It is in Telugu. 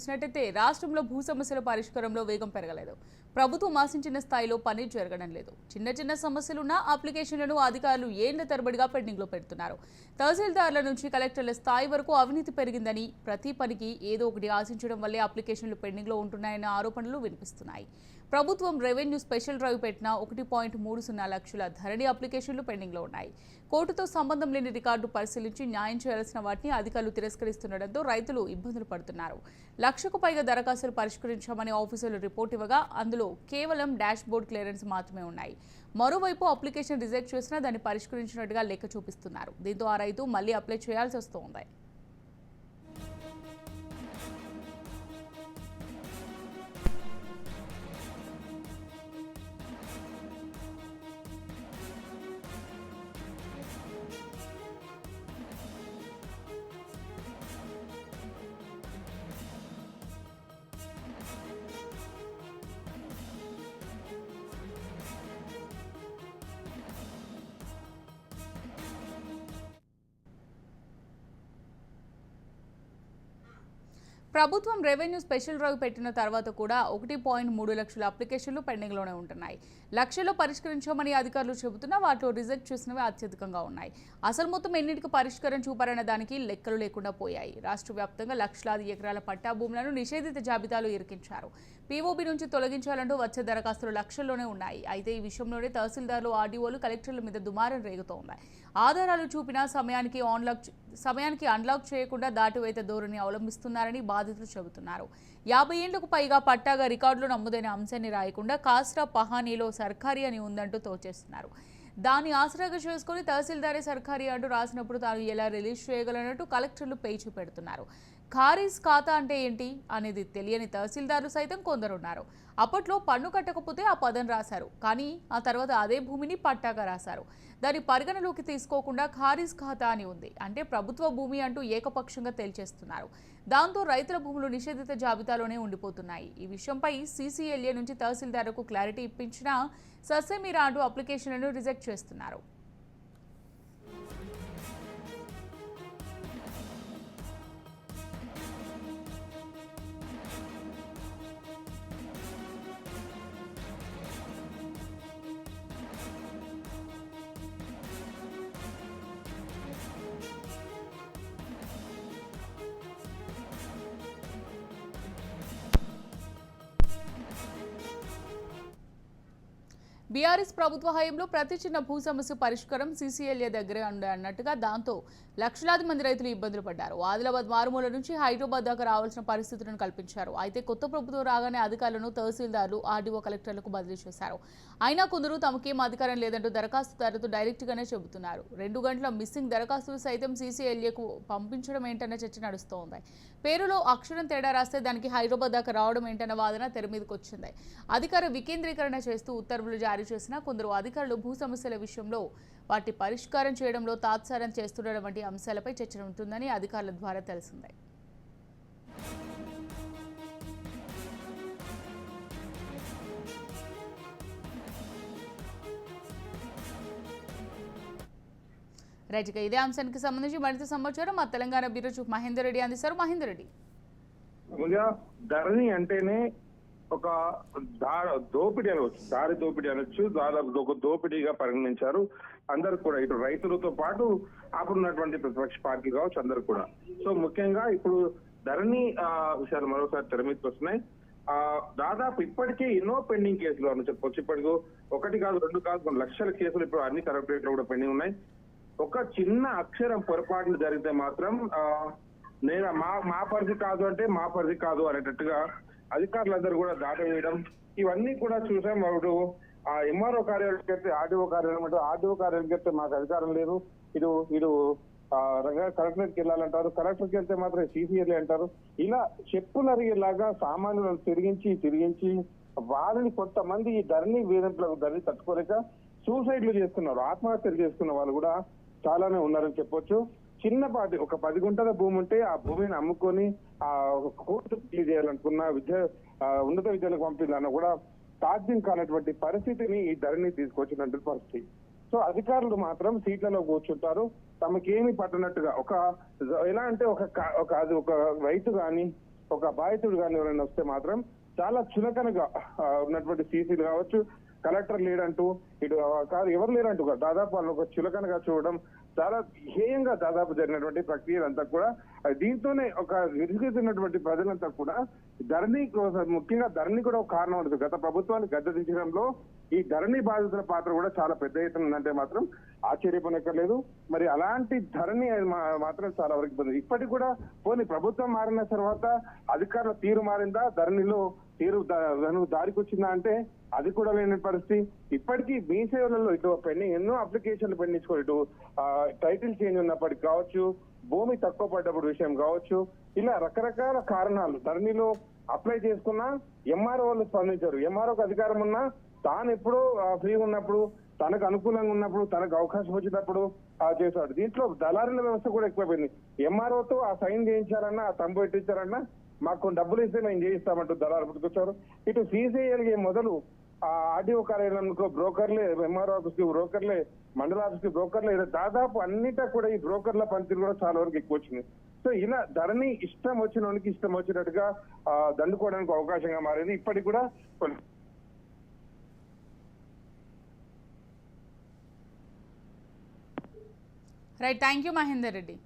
చూసినట్టయితే రాష్ట్రంలో భూ సమస్యల పరిష్కారంలో వేగం పెరగలేదు. ప్రభుత్వం ఆశించిన స్థాయిలో పని జరగడం లేదు. చిన్న చిన్న సమస్యలున్న అప్లికేషన్లను అధికారులు ఏళ్ళ తరబడిగా పెండింగ్లో పెడుతున్నారు. తహసీల్దార్ల నుంచి కలెక్టర్ల స్థాయి వరకు అవినీతి పెరిగిందని ప్రతి పనికి ఏదో ఒకటి ఆశించడం వల్లే అప్లికేషన్లు పెండింగ్లో ఉంటున్నాయన్న ఆరోపణలు వినిపిస్తున్నాయి. ప్రభుత్వం రెవెన్యూ స్పెషల్ డ్రైవ్ పెట్టిన ఒకటి పాయింట్ మూడు సున్నా లక్షల ధరణి అప్లికేషన్లు పెండింగ్లో ఉన్నాయి. కోర్టుతో సంబంధం లేని రికార్డు పరిశీలించి న్యాయం చేయాల్సిన వాటిని అధికారులు తిరస్కరిస్తుండటంతో రైతులు ఇబ్బందులు పడుతున్నారు. లక్షకు పైగా దరఖాస్తులు పరిష్కరించామని ఆఫీసర్లు రిపోర్ట్ ఇవ్వగా అందులో కేవలం డాష్ బోర్డ్ క్లియరెన్స్ మాత్రమే ఉన్నాయి. మరోవైపు అప్లికేషన్ రిజెక్ట్ చేసినా దాన్ని పరిష్కరించినట్టుగా లెక్క చూపిస్తున్నారు. దీంతో ఆ రైతు మళ్ళీ అప్లై చేయాల్సి వస్తోంది. ప్రభుత్వం రెవెన్యూ స్పెషల్ డ్రైవ్ పెట్టిన తర్వాత కూడా ఒకటి పాయింట్ మూడు లక్షల అప్లికేషన్లు పెండింగ్లోనే ఉంటున్నాయి. లక్షలు పరిష్కరించామని అధికారులు చెబుతున్నా వాటిలో రిజెక్ట్ చేసినవి అత్యధికంగా ఉన్నాయి. అసలు మొత్తం ఎన్నింటికి పరిష్కారం చూపారన్న దానికి లెక్కలు లేకుండా పోయాయి. రాష్ట్ర వ్యాప్తంగా లక్షలాది ఎకరాల పట్టా భూములను నిషేధిత జాబితాలో ఇరికించారు. పీఓబీ నుంచి తొలగించాలంటూ వచ్చే దరఖాస్తులు లక్షల్లోనే ఉన్నాయి. అయితే ఈ విషయంలోనే తహసీల్దార్లు ఆర్డీఓలు కలెక్టర్ల మీద దుమారం రేగుతోంది. ఆధారాలు చూపినా సమయానికి ఆన్లాక్ సమయానికి అన్లాక్ చేయకుండా దాటివేత ధోరణి అవలంబిస్తున్నారని బాధితులు చెబుతున్నారు. యాభై ఏళ్ళకు పైగా పట్టాగా రికార్డులు నమ్ముదైన అంశాన్ని రాయకుండా కాస్రా పహానీలో సర్కారీ అని ఉందంటూ తోచేస్తున్నారు. దాన్ని ఆసరాగా చేసుకుని తహసీల్దారే సర్కారీ అంటూ రాసినప్పుడు తాను ఎలా రిలీజ్ చేయగలనట్టు కలెక్టర్లు పేచి పెడుతున్నారు. ఖారీజ్ ఖాతా అంటే ఏంటి అనేది తెలియని తహసీల్దారులు సైతం కొందరున్నారు. అప్పట్లో పన్ను కట్టకపోతే ఆ పదం రాశారు. కానీ ఆ తర్వాత అదే భూమిని పట్టాగా రాశారు. దాన్ని పరిగణలోకి తీసుకోకుండా ఖారీజ్ ఖాతా అని ఉంది. అంటే ప్రభుత్వ భూమి అంటూ ఏకపక్షంగా తేల్చేస్తున్నారు. దాంతో రైతుల భూములు నిషేధిత జాబితాలోనే ఉండిపోతున్నాయి. ఈ విషయంపై సీసీఎల్ఏ నుంచి తహసీల్దార్లకు క్లారిటీ ఇప్పించినా సస్యమీరా అంటూ అప్లికేషన్లను రిజెక్ట్ చేస్తున్నారు. బీఆర్ఎస్ ప్రభుత్వ హయాంలో ప్రతి చిన్న భూ సమస్య పరిష్కారం సీసీఎల్ఏ దగ్గరే ఉండే అన్నట్టుగా దాంతో లక్షలాది మంది రైతులు ఇబ్బందులు పడ్డారు. ఆదిలాబాద్ మారుమూల నుంచి హైదరాబాద్ దాకా రావాల్సిన పరిస్థితులను కల్పించారు. అయితే కొత్త ప్రభుత్వం రాగానే అధికారులను తహసీల్దార్లు ఆర్డీఓ కలెక్టర్లకు బదిలీ చేశారు. అయినా కొందరు తమకేం అధికారం లేదంటూ దరఖాస్తుదారుతో డైరెక్ట్గానే చెబుతున్నారు. రెండు గంటల మిస్సింగ్ దరఖాస్తులు సైతం సీసీఎల్ఏకు పంపించడం ఏంటన్న చర్చ నడుస్తోంది. పేరులో అక్షరం తేడా రాస్తే దానికి హైదరాబాద్ దాకా రావడం ఏంటన్న వాదన తెర మీదకి వచ్చింది అధికార వికేంద్రీకరణ చేస్తూ ఉత్తర్వులు జారీ జారీ చేసినా కొందరు అధికారులు భూ సమస్యల విషయంలో వాటి పరిష్కారం చేయడంలో తాత్సారం చేస్తుండడం వంటి అంశాలపై చర్చ ఉంటుందని అధికారుల ద్వారా తెలిసిందే. రైట్ ఇదే అంశానికి సంబంధించి మరింత సమాచారం మా తెలంగాణ బ్యూరో చీఫ్ మహేందర్ రెడ్డి అందిస్తారు. మహేందర్ రెడ్డి. ధరణి అంటేనే ఒక దోపిడీ అనవచ్చు దారి దోపిడీ అనొచ్చు దాదాపు ఒక దోపిడీగా పరిగణించారు. అందరు కూడా ఇటు రైతులతో పాటు అప్పుడున్నటువంటి ప్రతిపక్ష పార్టీ కావచ్చు అందరు కూడా. సో ముఖ్యంగా ఇప్పుడు ధరణి విషయాలు మరోసారి తెర మీదకి వస్తున్నాయి. ఆ దాదాపు ఇప్పటికే ఎన్నో పెండింగ్ కేసులు అని చెప్పొచ్చు. ఇప్పటికీ ఒకటి కాదు రెండు కాదు కొన్ని లక్షల కేసులు ఇప్పుడు అన్ని కలెక్టరేట్లో కూడా పెండింగ్ ఉన్నాయి. ఒక చిన్న అక్షరం పొరపాట్లు జరిగితే మాత్రం లేదా నేను మా మా పరిధి కాదు అంటే మా పరిధి కాదు అనేటట్టుగా అధికారులందరూ కూడా దాటవేయడం ఇవన్నీ కూడా చూసాం వాడు ఆ ఎంఆర్ఓ కార్యాలయానికి వెళ్తే ఆర్డీఓ కార్యాలయం అంటే ఆర్డీఓ కార్యాలయానికి వెళ్తే మాకు అధికారం లేదు. ఇటు ఇటు కలెక్టరేట్కి వెళ్ళాలంటారు కలెక్టర్కి వెళ్తే మాత్రం సీసీఎల్ఏ అంటారు. ఇలా చెప్పులు అరిగేలాగా సామాన్యులను తిరిగించి తిరిగించి వారిని కొంతమంది ఈ ధరణి వేధింపులకు ధరణి తట్టుకోలేక సూసైడ్లు చేస్తున్నారు. ఆత్మహత్యలు చేసుకున్న వాళ్ళు కూడా చాలానే ఉన్నారని చెప్పొచ్చు. చిన్నపాటి ఒక పది గుంటల భూమి ఉంటే ఆ భూమిని అమ్ముకొని ఆ ఒక కోర్టు తెలియజేయాలనుకున్న చేయాలనుకున్న విద్య ఉన్నత విద్యలకు పంపించాలన్న కూడా సాధ్యం కానటువంటి పరిస్థితిని ఈ ధరణి తీసుకొచ్చినటువంటి పరిస్థితి. సో అధికారులు మాత్రం సీట్లలో కూర్చుంటారు. తమకేమి పట్టనట్టుగా ఒక ఎలా అంటే ఒక ఒక అది ఒక రైతు కానీ ఒక బాధితుడు కానీ ఎవరైనా వస్తే మాత్రం చాలా చులకనగా ఉన్నటువంటి సీసీలు కావచ్చు కలెక్టర్ లేడంటూ ఇటు కాదు ఎవరు లేరంటూ దాదాపు వాళ్ళు ఒక చులకనగా చూడడం చాలా హేయంగా దాదాపు జరిగినటువంటి ప్రక్రియలంతా కూడా దీంతోనే ఒక విరుగుతున్నటువంటి ప్రజలంతా కూడా ధరణి కోసం ముఖ్యంగా ధరణి కూడా ఒక కారణం ఉంటుంది. గత ప్రభుత్వాన్ని గద్దదించడంలో ఈ ధరణి బాధితుల పాత్ర కూడా చాలా పెద్ద ఎత్తున ఉందంటే మాత్రం ఆశ్చర్యపనక్కర్లేదు. మరి అలాంటి ధరణి మాత్రం చాలా వరకు ఇబ్బంది. ఇప్పటికి కూడా పోనీ ప్రభుత్వం మారిన తర్వాత అధికారుల తీరు మారిందా? ధరణిలో తీరు దా- దారికి వచ్చిందా అంటే అది కూడా లేని పరిస్థితి. ఇప్పటికీ మీ సేవలలో ఇటు పెండింగ్ ఎన్నో అప్లికేషన్లు పెండించుకో ఇటు టైటిల్ చేంజ్ ఉన్నప్పటికి కావచ్చు భూమి తక్కువ పడ్డప్పుడు విషయం కావచ్చు ఇలా రకరకాల కారణాలు ధరణిలో అప్లై చేసుకున్నా ఎంఆర్ఓ వాళ్ళు స్పందించారు. ఎంఆర్ఓకి అధికారం ఉన్నా తాను ఎప్పుడో ఫ్రీ ఉన్నప్పుడు తనకు అనుకూలంగా ఉన్నప్పుడు తనకు అవకాశం వచ్చినప్పుడు ఆ చేశాడు. దీంట్లో దళారుల వ్యవస్థ కూడా ఎక్కువైపోయింది. ఎంఆర్ఓతో ఆ సైన్ చేయించారన్నా ఆ తంబు పెట్టించారన్నా మాకు కొన్ని డబ్బులు ఇస్తే మేము చేయిస్తామంటూ దళారు పుట్టుకొచ్చారు ఇటు సీసీఐఎల్గే మొదలు ఆర్డీఓ కార్యాలయంలో బ్రోకర్లే ఎంఆర్ ఆఫీస్కి బ్రోకర్లే మండల ఆఫీస్కి బ్రోకర్లే ఇలా దాదాపు అన్నిటా కూడా ఈ బ్రోకర్ల పనితీరు కూడా చాలా వరకు ఎక్కువ వచ్చింది. సో ఇలా ధరని ఇష్టం వచ్చిన వానికి ఇష్టం వచ్చినట్టుగా దండుకోవడానికి అవకాశంగా మారింది. ఇప్పటికి కూడా కొన్ని right thank you Mahender Reddy